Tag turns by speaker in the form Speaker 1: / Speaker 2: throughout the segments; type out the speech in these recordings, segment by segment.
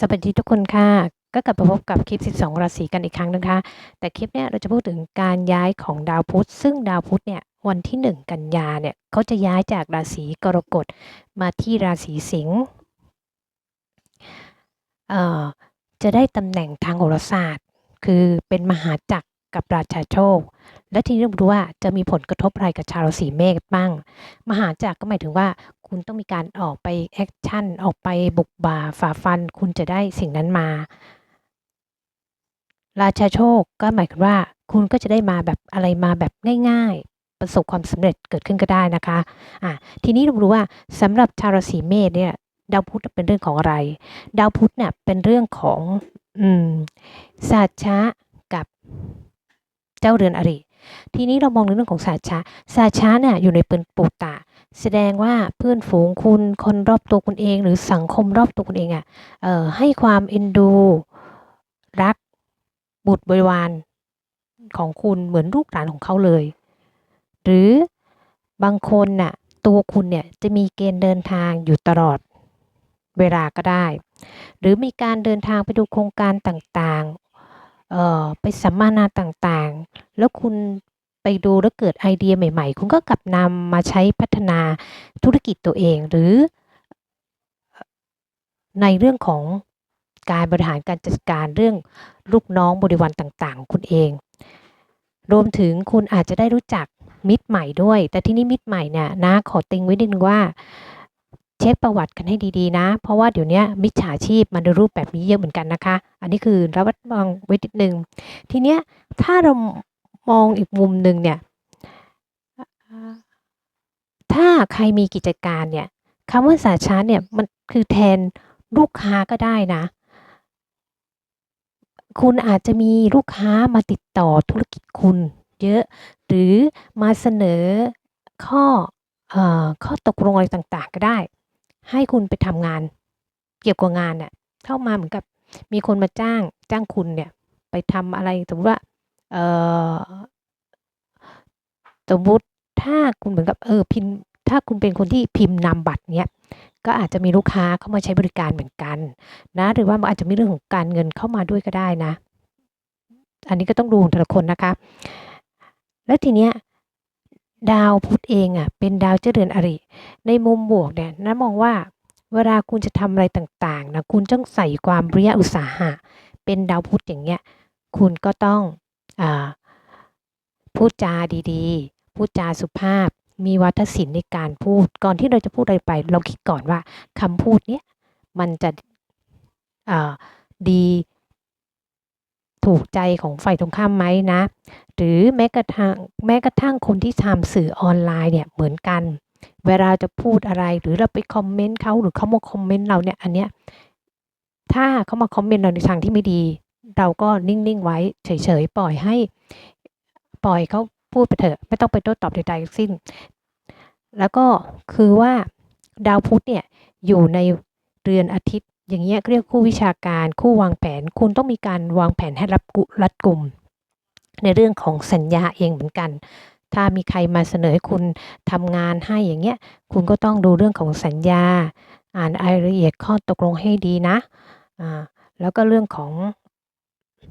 Speaker 1: สวัสดีทุกคนค่ะ ก็กลับมาพบกับคลิป 12 ราศีกันอีกครั้งนะคะ แต่คลิปเนี้ยเราจะพูดถึงการย้ายของดาวพุธ ซึ่งดาวพุธเนี่ยวันที่ 1 กันยาเนี่ยเขาจะย้ายจากราศีกรกฎมาที่ราศีสิงห์จะได้ตำแหน่งทางโหราศาสตร์ คือเป็นมหาจักร กับราชาโชค และทีนี้เราดูว่าจะมีผลกระทบอะไรกับชาวราศีเมษบ้าง มหาจักรก็หมายถึงว่าคุณต้องมีการออกไปแอคชั่น ออกไปบุกบ่าฝ่าฟัน คุณจะได้สิ่งนั้นมา ราชาโชคก็หมายความว่า คุณก็จะได้มาแบบอะไรมาแบบง่ายๆ ประสบความสำเร็จเกิดขึ้นก็ได้นะคะอะทีนี้เรารู้ว่าสำหรับชาวราศีเมษเนี่ยดาวพุธเป็นเรื่องของอะไร ดาวพุธเนี่ยเป็นเรื่องของอืมศาสชะกับ เจ้าเรือนอริ ทีนี้เรามองในเรื่องของศาชะศาชะเนี่ยอยู่ในปืนปูตะแสดงว่าเพื่อนฝูงคุณคนรอบตัวคุณเอง หรือสังคมรอบตัวคุณเองอะ่ะให้ความเอ็นดู รัก บุตรบริวารของคุณเหมือนลูกหลานของเขาเลย หรือบางคนน่ะตัวคุณเนี่ยจะมีเกณฑ์เดินทางอยู่ตลอดเวลาก็ได้ หรือมีการเดินทางไปดูโครงการต่างๆ เอ่อไปสัมมนาต่างๆ แล้วคุณไปดูแล้วเกิดไอเดียใหม่ ๆ คุณก็กลับนำมาใช้พัฒนาธุรกิจตัวเอง หรือ ในเรื่องของการบริหารการจัดการเรื่องลูกน้องบริวารต่างๆ คุณเอง รวมถึงคุณอาจจะได้รู้จักมิตรใหม่ด้วย แต่ที่นี้มิตรใหม่เนี่ยนะขอติงไว้นิดนึงว่า เช็คประวัติกันให้ดีๆนะ เพราะว่าเดี๋ยวนี้มิจฉาชีพมันในรูปแบบนี้เยอะเหมือนกันนะคะ อันนี้คือระวัดระวังไว้นิดนึง ทีเนี้ยถ้าเรามองอีกมุมหนึ่งเนี่ยถ้าใครมีกิจการเนี่ยคำว่าสาชาร์เนี่ยมันคือแทนลูกค้าก็ได้นะ คุณอาจจะมีลูกค้ามาติดต่อธุรกิจคุณเยอะ หรือมาเสนอข้ออข้อตกลงอะไรต่างๆ ก็ได้ ให้คุณไปทำงาน เกี่ยวกับงานน่ะเข้ามาเหมือนกับมีคนมาจ้างจ้างคุณเนี่ย ไปทำอะไรสมมติว่าเอ่อสมมติถ้าคุณเหมือนกับเออพิมพ์ถ้าคุณเป็นคนที่พิมพ์นามบัตรเนี้ยก็อาจจะมีลูกค้าเข้ามาใช้บริการเหมือนกันนะ หรือว่าอาจจะมีเรื่องของการเงินเข้ามาด้วยก็ได้นะ อันนี้ก็ต้องดูแต่ละคนนะคะ แล้วทีเนี้ย ดาวพุธเองอะเป็นดาวเจรือนอริ ในมุมบวกเนี่ยนะมองว่าเวลาคุณจะทำอะไรต่างๆนะคุณต้องใส่ความวิริยอุตสาหะ เป็นดาวพุธอย่างเงี้ยคุณก็ต้องอพูดจาดีๆ พูดจาสุภาพ มีวัฒนศิลป์ในการพูด ก่อนที่เราจะพูดอะไรไป เราคิดก่อนว่าคำพูดเนี้ยมันจะดี ถูกใจของฝ่ายตรงข้ามไหมนะ หรือแม้กระทั่งแม้กระทั่งคนที่ทำสื่อออนไลน์เนี่ยเหมือนกัน เวลาจะพูดอะไรหรือเราไปคอมเมนต์เขาหรือเขามาคอมเมนต์เราเนี่ยอันเนี้ยถ้าเขามาคอมเมนต์เราในทางที่ไม่ดี เราก็นิ่งๆไว้เฉยๆปล่อยให้ ปล่อยเขาพูดไปเถอะไม่ต้องไปโต้ตอบใดๆทั้งสิ้น แล้วก็คือว่าดาวพุธเนี่ยอยู่ในเรือนอาทิตย์ อย่างเงี้ยเรียกคู่วิชาการคู่วางแผน คุณต้องมีการวางแผนให้รับกุรัดกลุ่ม ในเรื่องของสัญญาเองเหมือนกัน ถ้ามีใครมาเสนอให้คุณทำงานให้อย่างเงี้ยคุณก็ต้องดูเรื่องของสัญญา อ่านรายละเอียดข้อตกลงให้ดีนะอ่าแล้วก็เรื่องของ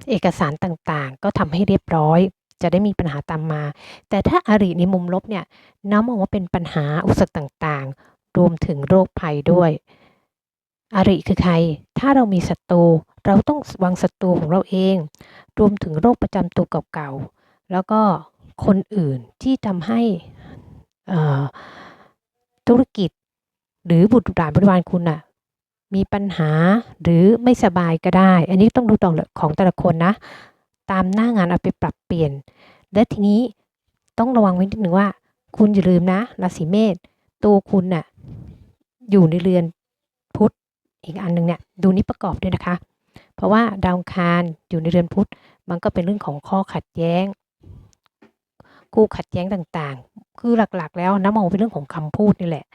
Speaker 1: เอกสารต่างๆ ก็ทำให้เรียบร้อย จะได้มีปัญหาตามมา แต่ถ้าอาริในมุมลบเนี่ยน้ำมองว่าเป็นปัญหาอุปสรรคต่างๆ รวมถึงโรคภัยด้วย อริคือใคร ถ้าเรามีศัตรูเราต้องวางศัตรูของเราเอง รวมถึงโรคประจำตัวเก่าๆ แล้วก็คนอื่นที่ทำให้ธุรกิจ หรือบุตรหลานบริวารคุณน่ะมีปัญหาหรือไม่สบายก็ได้ อันนี้ต้องดูต่อของแต่ละคนนะ ตามหน้างานเอาไปปรับเปลี่ยน และทีนี้ต้องระวังไว้นิดหนึ่งว่า คุณอย่าลืมนะราศีเมษตัวคุณน่ะอยู่ในเรือน อีกอันหนึ่งเนี่ยดูนี้ประกอบด้วยนะคะ เพราะว่าดาวคารอยู่ในเรือนพุธมันก็เป็นเรื่องของข้อขัดแย้ง คู่ขัดแย้งต่างๆ คือหลักๆ แล้วนะมองเป็นเรื่องของคำพูดนี่แหละ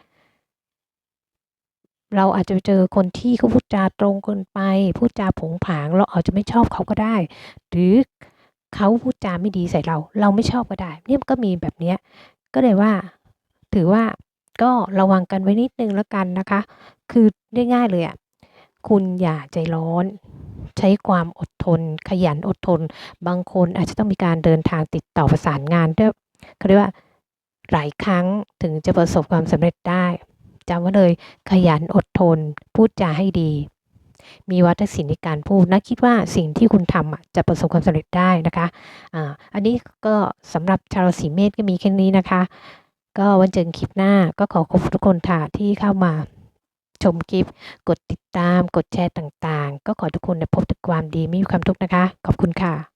Speaker 1: เราอาจจะเจอคนที่เขาพูดจาตรงเกินไป พูดจาผงผาง เราอาจจะไม่ชอบเขาก็ได้ หรือเขาพูดจาไม่ดีใส่เรา เราไม่ชอบก็ได้ เนี่ยก็มีแบบเนี้ยก็เลยว่า ถือว่าก็ระวังกันไว้นิดนึงแล้วกันนะคะ คือได้ง่ายเลยอะ คุณอย่าใจร้อน ใช้ความอดทน ขยันอดทน บางคนอาจจะต้องมีการเดินทางติดต่อประสานงานด้วยเขาเรียกว่าหลายครั้งถึงจะประสบความสำเร็จได้จำไว้เลย ขยันอดทน พูดจาให้ดี มีวัฒนศิลป์ในการพูดนะคิดว่าสิ่งที่คุณทำอะจะประสบความสำเร็จได้นะคะอ่าอันนี้ก็สำหรับชาวราศีเมษก็มีแค่นี้นะคะ ก็วันเจอกันคลิปหน้าก็ขอขอบคุณทุกคนค่ะที่เข้ามา ชมคลิป กดติดตาม กดแชร์ต่างๆ ก็ขอทุกคนเนี่ยพบแต่ความดีไม่มีความทุกข์นะคะ ขอบคุณค่ะ